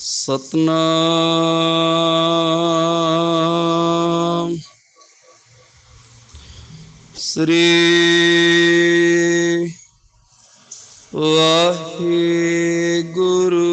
सतनाम श्री वाहे गुरु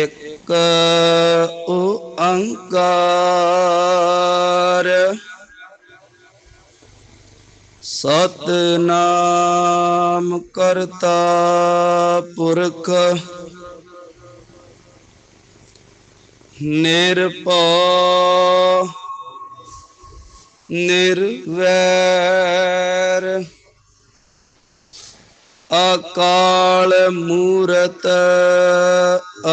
एक ओ अंकार ਸਤਨਾਮ ਕਰਤਾ ਪੁਰਖ। ਨਿਰਭਉ ਨਿਰਵੈਰ ਅਕਾਲ ਮੂਰਤ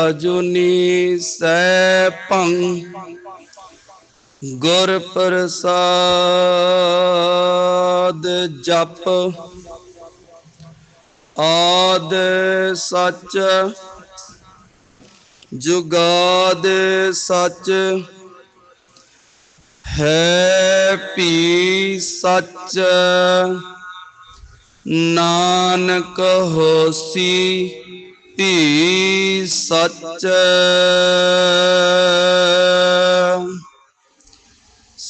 ਅਜੁਨੀ ਸੈਭੰ ਗੁਰ ਪ੍ਰਸਾਦ ਜਪ। ਆਦ ਸੱਚ ਜੁਗਾਦ ਸੱਚ ਹੈ ਪੀ ਸੱਚ ਨਾਨਕ ਹੋਸੀ ਭੀ ਸੱਚ।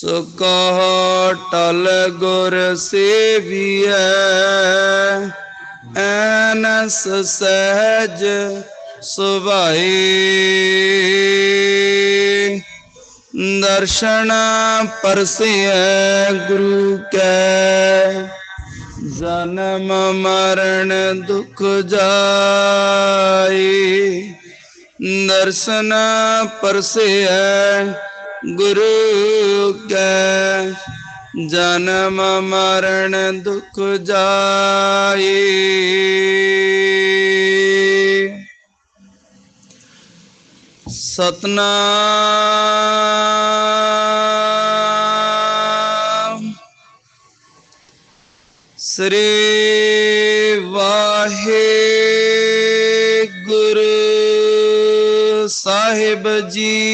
सुख टल गुर सेविय, एनस सहज सुबाई दर्शन परसिय गुरु के, जन्म मरण दुख जाई। दर्शन परसिय गुरु के जन्म मरण दुख जाए। सतनाम। श्री वाहे गुरु साहिब जी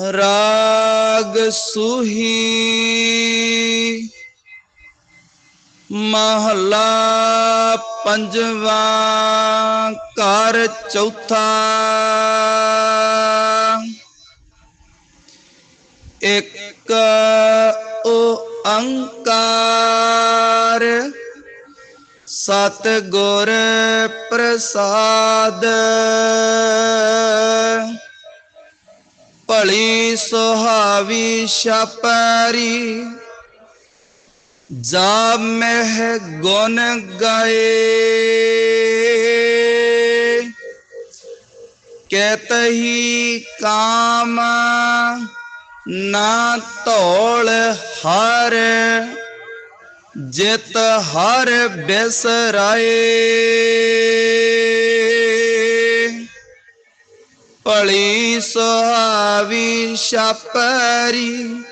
राग सुही महला पंजवा कर चौथा एक ओ अंकार सत गुर प्रसाद। ਭਲੀ ਸੁਹਾਵੀ ਛਪਾਰੀ। ਜਾ ਮਹਿ ਗੁਣ ਗਾਏ। ਕਹਤਹੀ ਕਾਮ ਨਾ ਤੋਲ ਹਰ, ਜਿਤ ਹਰ ਬਿਸਰਾਏ। ਭਲੀ ਸੁਹਾਵੀ ਛਾਪਰੀ।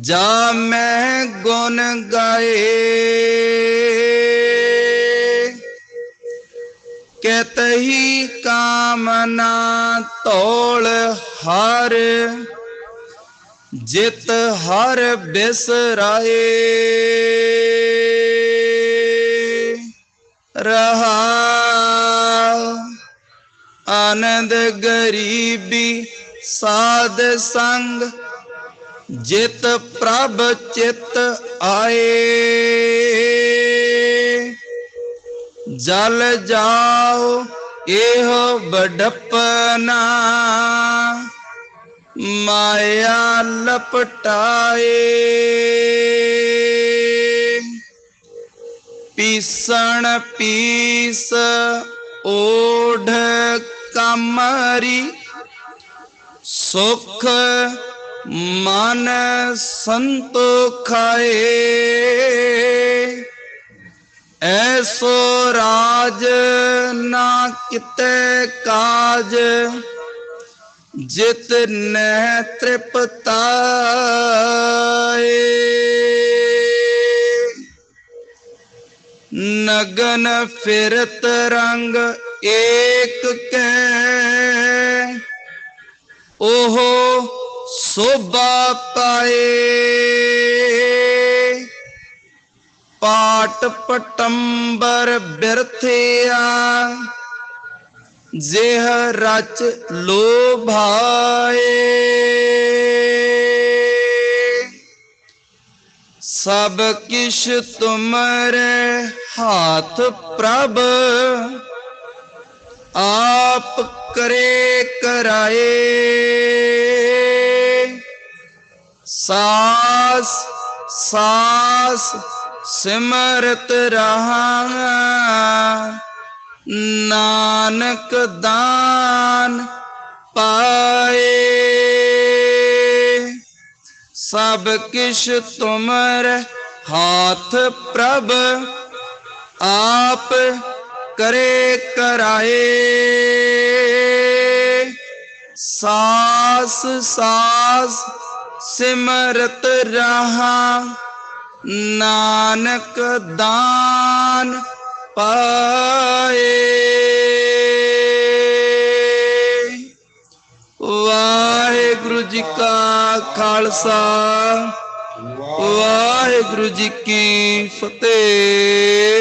ਜਾ ਮੈਂ ਗੁਣ ਗਾਏ। ਕਤਹੀ ਕਾਮਨਾ ਤੋਲ ਹਰ ਜਿਤ ਹਰ ਬਿਸਰਾਏ। आनंद गरीबी, साध संग, जित प्रभ चित आए। जल जाओ, एह बडपना, माया लपटाए। पीसण पीस ओढ़ ਕਮਰੀ ਸੁਖ ਮਨ ਸੰਤੋਖਾਏ। ਐਸੋ ਰਾਜ ਨਾ ਕਿਤੇ ਕਾਜ, ਜਿਤ ਨਹਿ ਤ੍ਰਿਪਤਾਏ। ਨਗਨ ਫਿਰਤ ਰੰਗ एक के ओहो, शोभा पाए। पाट पटंबर व्यर्थया जेह रच लो भाए सब किश तुमर हाथ प्रभ आप करे कराए। सास सास, सिमरत रहा नानक दान पाए। सब किश तुमर हाथ प्रभ, आप करे कराए। सास सास, सिमरत रहा। नानक दान पाए। वाहेगुरु जी का खालसा। वाहेगुरु जी की फतेह।